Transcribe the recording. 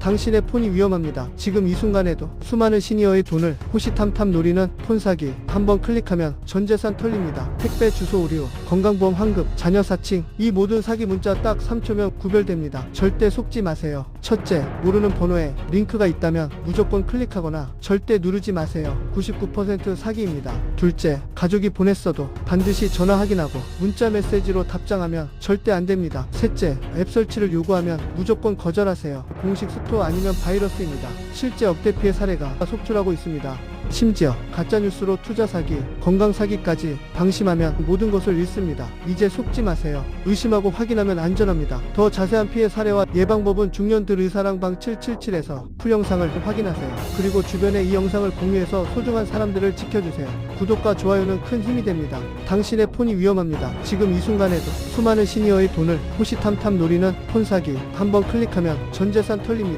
당신의 폰이 위험합니다. 지금 이 순간에도 수많은 시니어의 돈을 호시탐탐 노리는 폰 사기. 한번 클릭하면 전 재산 털립니다. 택배 주소 오류, 건강보험 환급, 자녀 사칭 이 모든 사기 문자 딱 3초면 구별됩니다. 절대 속지 마세요. 첫째, 모르는 번호에 링크가 있다면 무조건 클릭하거나 절대 누르지 마세요. 99% 사기입니다. 둘째, 가족이 보냈어도 반드시 전화 확인하고 문자 메시지로 답장하면 절대 안 됩니다. 셋째, 앱 설치를 요구하면 무조건 거절하세요. 공식 스토어 아니면 바이러스입니다. 실제 억대 피해 사례가 속출하고 있습니다. 심지어 가짜뉴스로 투자 사기, 건강 사기까지 방심하면 모든 것을 잃습니다. 이제 속지 마세요. 의심하고 확인하면 안전합니다. 더 자세한 피해 사례와 예방법은 중년들 의사랑 방 777에서 풀영상을 확인하세요. 그리고 주변에 이 영상을 공유해서 소중한 사람들을 지켜주세요. 구독과 좋아요는 큰 힘이 됩니다. 당신의 폰이 위험합니다. 지금 이 순간에도 수많은 시니어의 돈을 호시탐탐 노리는 폰 사기. 한번 클릭하면 전 재산 털립니다.